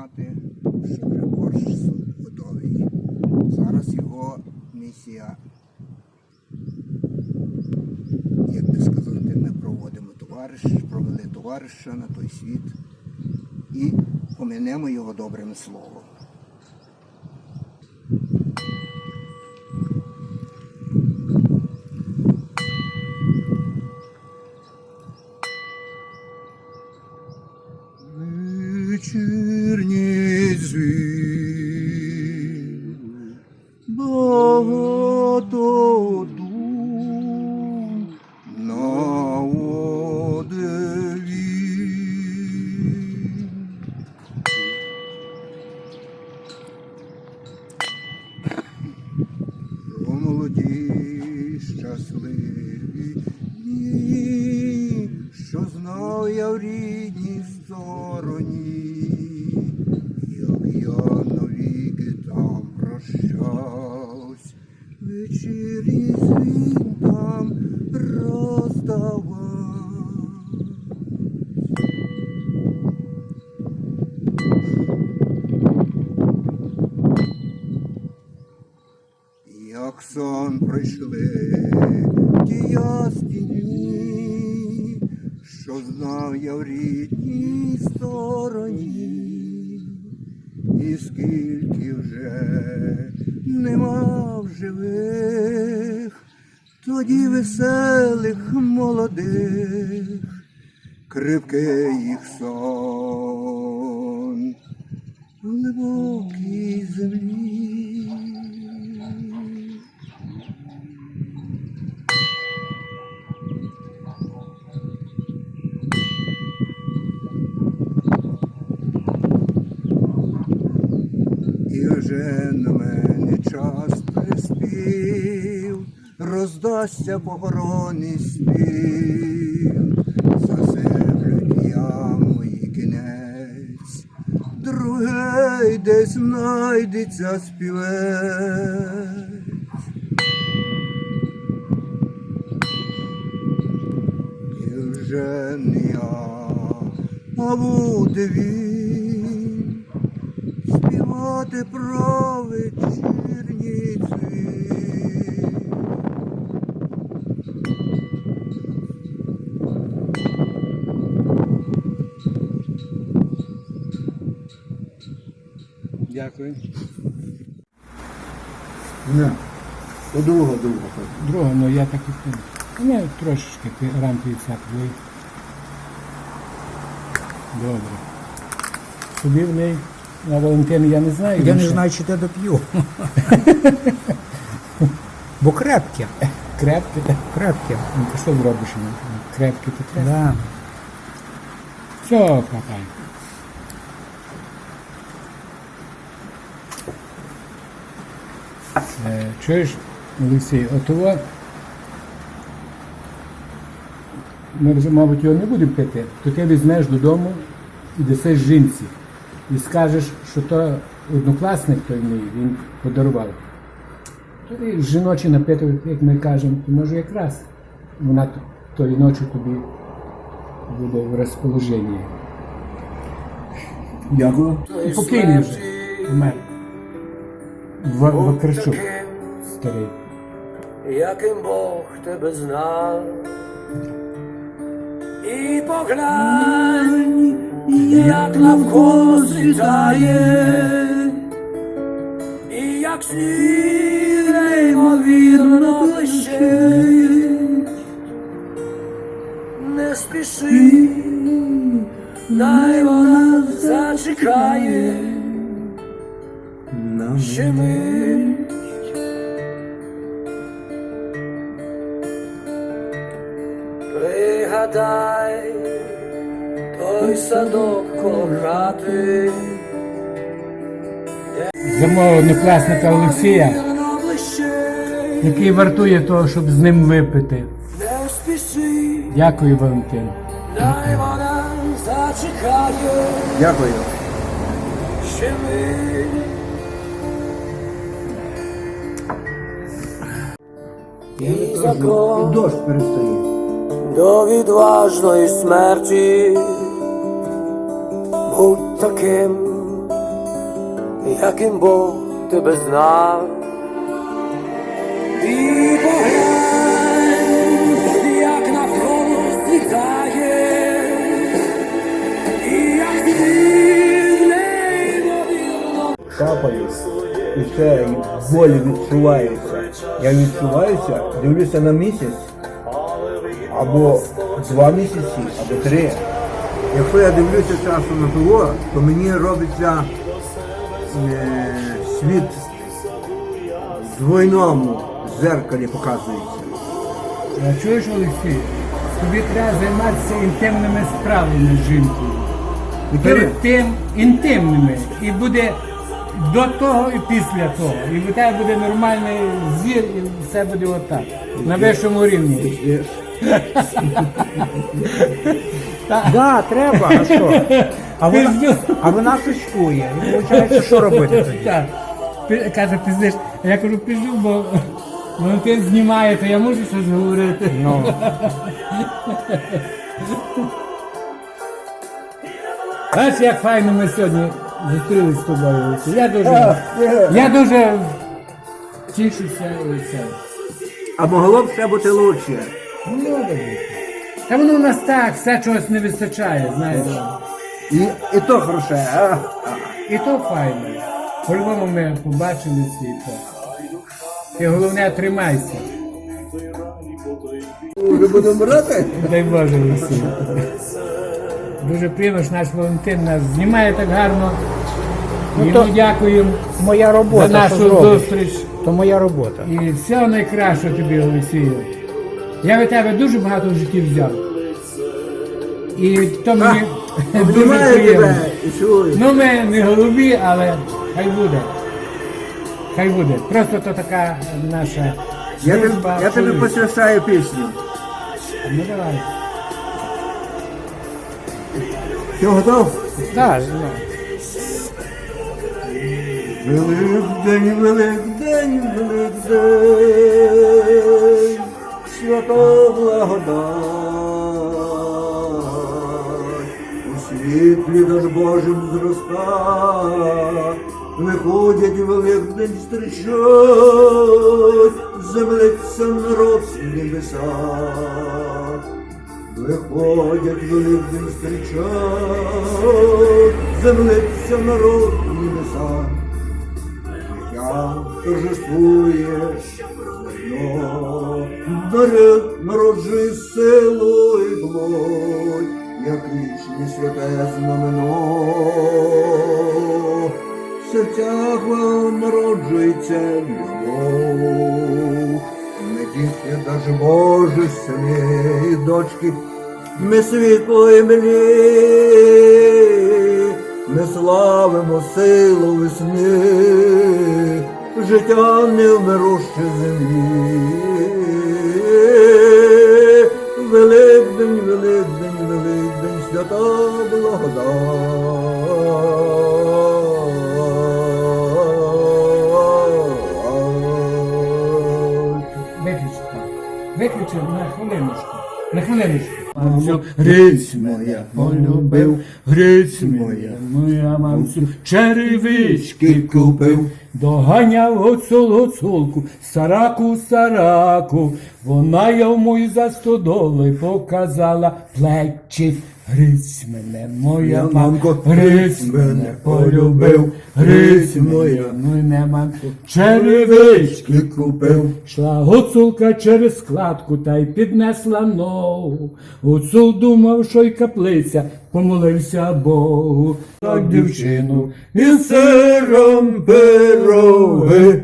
знати, що вже борщ готовий. Зараз його місія, як би сказати, ми проводимо товариш, провели товариша на той світ і поминемо його добрим словом. Знав я в рідній стороні, і скільки вже нема живих, тоді веселих молодих, крипкий їх сон в глибокій землі. І вже на мене час приспів, роздасться похоронний спів, засиплють яму і кінець, другий десь знайдеться співець. І вже не я, а буде він співати про вечірній. Дякую. Не, подруга друга. Друга, ну я так і понял. У мене трошечки ти- рамки відсапли. Добре. Тобі в неї на Валентин я не знаю. Я не знаю, чи те доп'ю. Бо крепке. Крепкі, так. Крепке. Ну, то що зробиш? ну, Крепкі, то треба. Да. Все, хватай. Е, Чуєш, Олексій, отого ми, вже, мабуть, його не будемо пити, то ти візьмеш додому і дасиш жінці. І скажеш, що то однокласник той мій, він подарував. То і жіночий напиток, як ми кажемо, то може якраз вона тої ночі тобі буде в розположенні. Дякую. Покійний вже помер. В, Вакарчук старий. яким Бог тебе знав. І поглянь, як навколо світає, і як сніг неймовірно блищить. Не спіши, дай вона зачекає, ще мить. Пригадай той садок коло хати, Замовив однокласника Олексія, який вартує того, щоб з ним випити. Дякую, Валентин. дай вона зачекає, Дякую. ще мить. І закон Дощ перестає. до відважної смерті. Будь таким, яким Бог тебе знав. І поглянь, як навколо світає, і як неймовірно капаю, і все, болі відчувається. Я відчуваюся, дивлюся на місяць, або два місяці, або три. Якщо я дивлюся часу на того, то мені робиться е, світ в двойному зеркалі показується. Чуєш, Олексій? Тобі треба займатися інтимними справами з жінкою. Перед тим інтимними. І буде до того і після того. І в тебе буде нормальний зір, і все буде отак. На вищому рівні. Да, треба, а що? А вона, а вона сучкує. Виходить, що робити тоді? Так. Пі- Каже, пиздиш. А я кажу, пиздю, бо Валентин знімає, то я можу щось говорити. Ну, Бачиш, як файно ми сьогодні зустрілись з тобою. Олексій. Я дуже, я дуже тішуся і. А могло б все бути краще. Ну, добре. Та воно у нас так, все чогось не вистачає, знаєш. І, і то хороше. А? І то файно. По-любому ми побачилися і то. Ти головне тримайся. Вже будемо брати? Дай Боже Олексій. Дуже приємно, що наш Валентин нас знімає так гарно. Йому то- дякуємо моя робота. за що нашу зробиш? зустріч. То моя робота. І всього найкращого тобі, Олексію. Я від тебе дуже багато в житті взяв. І то мені дуже приємно. Ну, ми не голубі, але хай буде. Хай буде. Просто то така наша. Я, дружба, я тобі чоловік. посвящаю пісню. Ну давай. Все готов? Да, ну. Великдень, Великдень, Великдень, свята у світлі наш Божим зроста, виходять Великдень зустрічать, землиться народ з небеса. Виходять великим зустрічать, землиться народ в небеса. Життя торжествує народ народжує силу і плоть, як вічне святе знамено. В серцях вам народжується любов. Ми діти даже Божі сини і дочки, ми світло і милі, ми славимо силу весни, життя не невмируще землі. Свята благодать. Виключи на хвилиночку. На хвилиночку. Гриць моя полюбив, гриць моя, Моя мамцю черевички купив. Доганяв гуцул гуцулку, сараку сараку, вона йому й за стодоли показала плечі. Гриць мене, моя мамко, гриць мене полюбив, гриць моя, мене мамко, черевички купив. Шла гуцулка через складку та й піднесла ногу. Гуцул думав, що й каплиця, помолився Богу. Так дівчину і сиром пироги.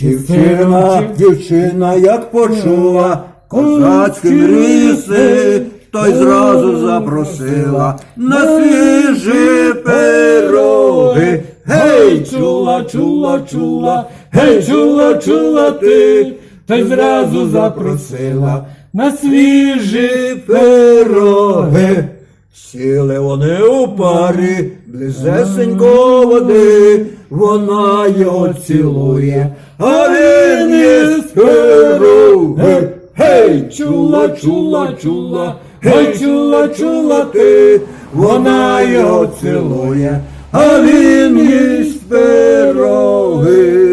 Дівчина, дівчина, як почула козацькі ріси, то й зразу запросила на свіжі пироги. Гей, чула, чула, чула, гей, чула, чула ти, та й зразу запросила на свіжі пироги. Сіли вони у парі, близесенько води, вона його цілує, а він їсть пироги. Гей, чула, чула, чула, гей, чула, чула ти, вона його цілує, а він їсть пироги.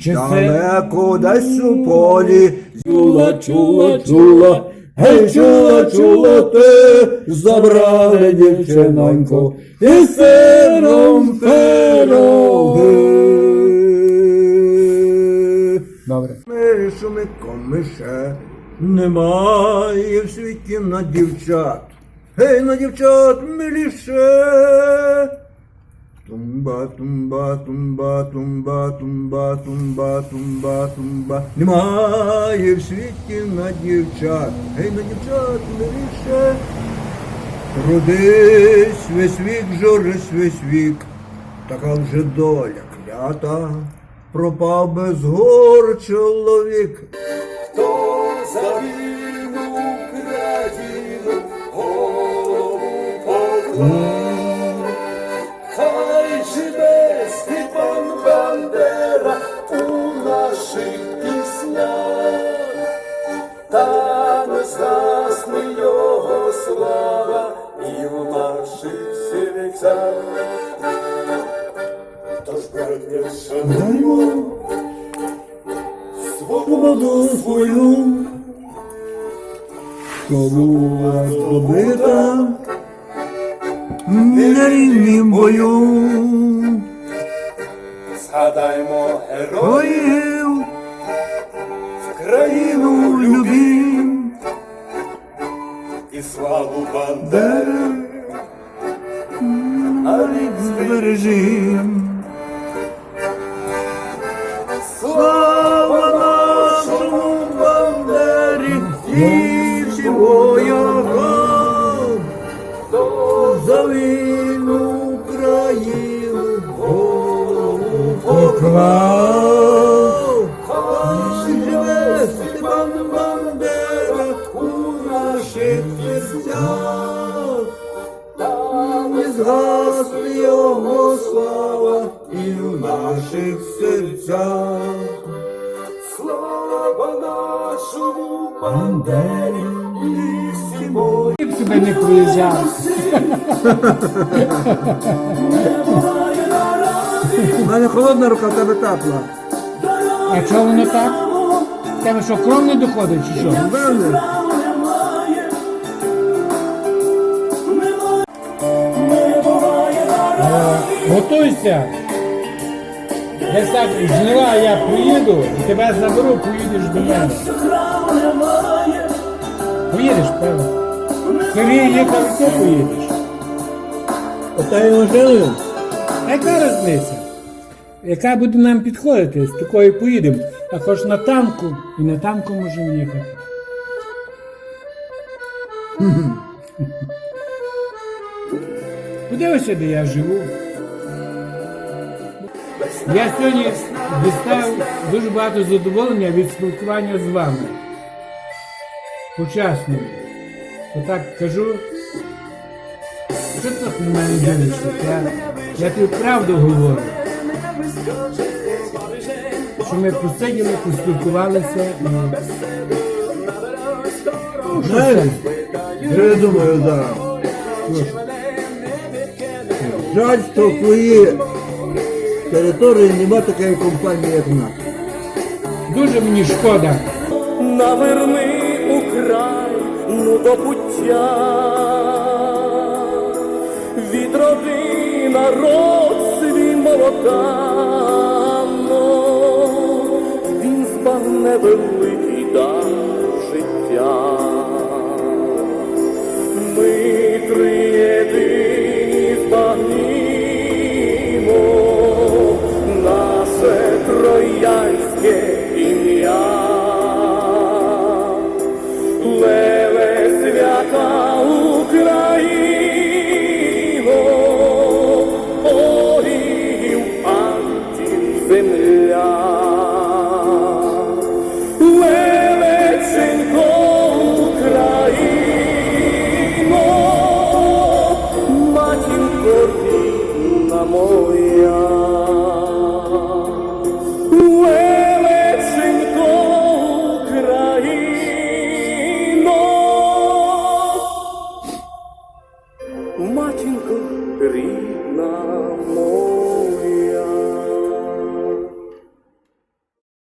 Чи Далеко десь у полі. Чула, чула, чула. Гей, чула, чула ти, забрали дівчиноньку, і сином пироги. Добре. Мишами комише, немає в світі на дівчат. Гей, на дівчат миліше. Тумба, тумба, тумба, тумба, тумба, тумба, тумба, тумба. Немає в світі на дівчат. Гей, на дівчат миліше. Трудись весь вік, журись весь вік, така вже доля клята, пропав без гор чоловік. Хай живе Степан Бандера у наших піснях, та не згасне слава і в наших серцях. Тож, братня, шануймо Свободу свою, що була здобита на рівнім бою. Згадаймо героїв Воїв країну любім, і славу Бандери. а рік збережим. Поклав. Хай живе Степан Бандера у наших серцях. Не згасне його слава і в наших серцях. Слава нашому Бандері і всім не приїжджав. Мене холодна рука, в тебе тепла. А чого воно так? В Тебе що, кров не доходить чи що? Певне? Готуйся. Десь так жнива я приїду і тебе заберу, поїдеш до мене. Поїдеш, певно. Сергій їхав, і ти поїдеш. Отаю машиною? А яка різниця? Яка буде нам підходити, з такою поїдемо. Хоч на танку, і на танку можемо їхати. Подивися, де я живу. Я сьогодні дістав дуже багато задоволення від спілкування з вами. Почасно. Отак кажу. Що ти на мене дивишся? Я, я тобі правду говорю. Що ми посиділи, поспілкувалися і. Ну, що це? я думаю зараз? Жаль, що в твоїй території нема такої компанії, як в нас. Дуже мені шкода. Наверни Україну до пуття, відроди народ свій молотано, збагне великий дар життя. Ми триєдині збагнімо наше троянське